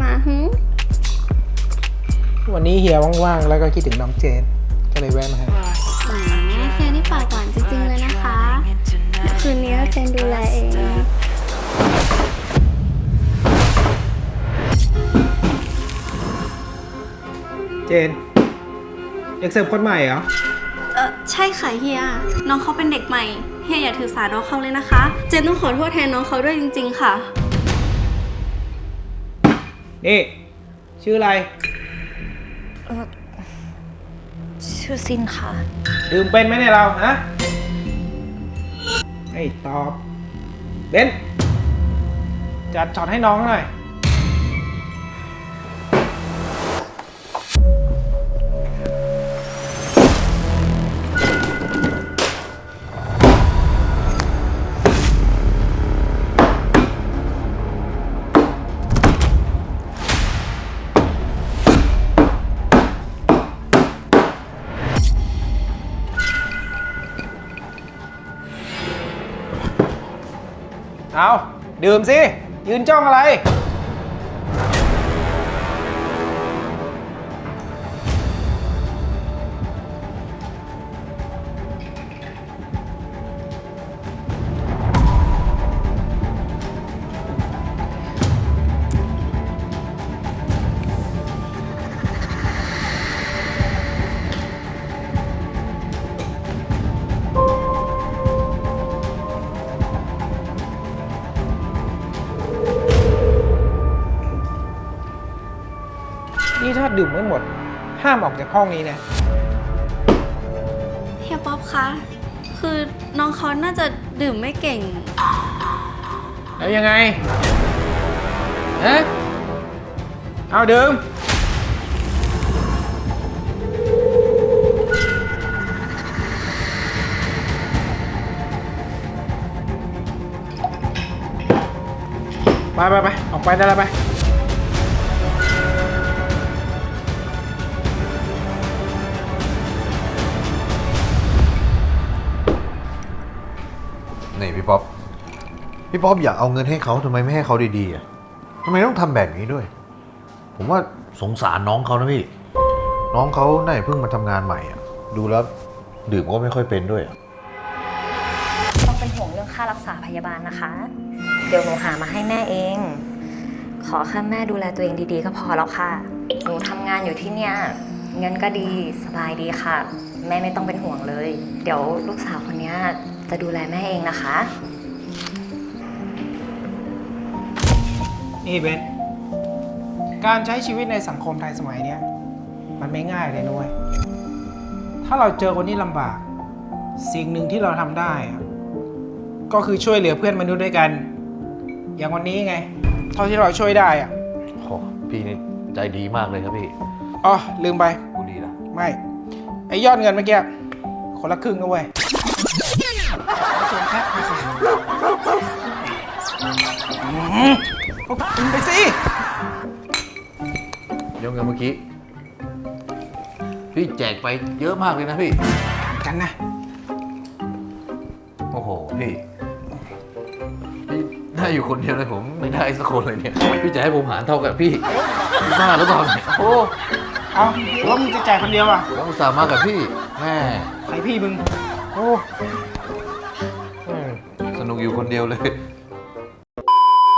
มาหึวันนี้เฮียว่างๆ แล้วก็คิดถึงน้องเจน ก็เลยแวะมาให้อืมเฮียนี่ปากหวานจริงๆเลยนะคะเดี๋ยวคืนนี้เจนดูแลเอง เจน เด็กเสิร์ฟคนใหม่เหรอ เออใช่ค่ะเฮีย น้องเขาเป็นเด็กใหม่ เฮียอย่าถือสาน้องเขาเลยนะคะ เจนต้องขอโทษแทนน้องเขาด้วยจริง ๆ ค่ะ นี่ ชื่ออะไรชื่อซินค่ะ ดื่มเป็นไหมเนี่ยเราฮะไอ้ตอบ เบนจัดช็อตให้น้องหน่อย เอาดื่มสิ ยืนจ้องอะไร ดื่มไม่หมด ห้ามออกจากห้องนี้นะ เฮียป๊อปคะ คือน้องเขาน่าจะดื่มไม่เก่ง แล้วยังไงฮะเอาดื่ม ไปไปไปออกไปได้แล้วไป นี่พี่ป๊อปพี่ป๊อปอยากเอาเงินให้เขาทำไมไม่ให้เขาดีๆอะทำไมต้องทำแบบนี้ด้วย ผมว่าสงสารน้องเขานะพี่ น้องเขาน่าจะเพิ่งมาทำงานใหม่อะ ดูแล้วดื่มก็ไม่ค่อยเป็นด้วยอะต้องเป็นห่วงเรื่องค่ารักษาพยาบาลนะคะ เดี๋ยวหนูหามาให้แม่เอง ขอแค่แม่ดูแลตัวเองดีๆ ก็พอแล้วค่ะ หนูทำงานอยู่ที่เนี่ยเงินก็ดีสบายดีค่ะ แม่ไม่ต้องเป็นห่วงเลย เดี๋ยวลูกสาวคนเนี้ย จะดูแลแม่เองนะคะ นี่เบนการใช้ชีวิตในสังคมไทยสมัยเนี้ย มันไม่ง่ายเลยนุ้ยถ้าเราเจอคนที่ลำบาก สิ่งหนึ่งที่เราทำได้อะก็คือช่วยเหลือเพื่อนมนุษย์ด้วยกัน อย่างวันนี้ไง เท่าที่เราช่วยได้อะโอ้พี่นี่ใจดีมากเลยครับพี่อ๋อลืมไป กูดีนะ ไม่ ไอยอดเงินเมื่อกี้คนละครึ่งนะเว้ย เชิญครับมาค่ะอืมก็กินไปสิ ยกเงินเมื่อกี้ พี่แจกไปเยอะมากเลยนะพี่ กันนะ โอ้โห พี่พี่ได้อยู่คนเดียวเลยผมไม่ได้สักคนเลยเนี่ย พี่จะให้ผมหารเท่ากับพี่พี่บ้าหรือเปล่าเนี่ยโอ้ เอาหรือว่ามึงจะจ่ายคนเดียวอะผมอุตส่าห์มากับพี่ แม่ ใครพี่มึง โอ้ส นุกอยู่คนเดียวเลย